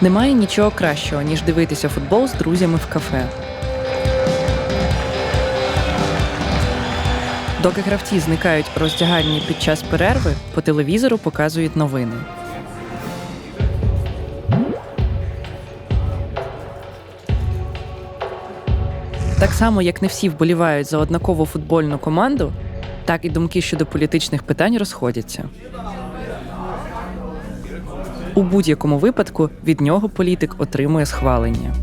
Немає нічого кращого, ніж дивитися футбол з друзями в кафе. Доки гравці зникають роздягальні під час перерви, по телевізору показують новини. Так само, як не всі вболівають за однакову футбольну команду, так і думки щодо політичних питань розходяться. У будь-якому випадку від нього політик отримує схвалення.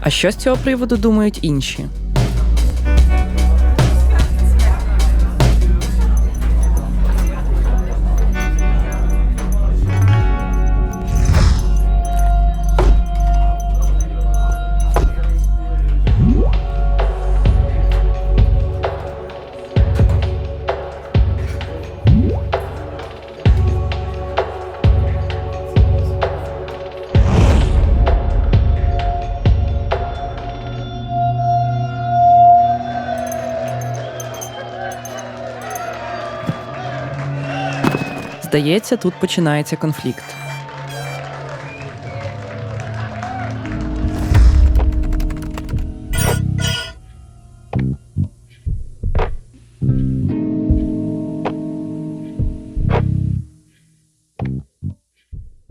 А що з цього приводу думають інші? Здається, тут починається конфлікт.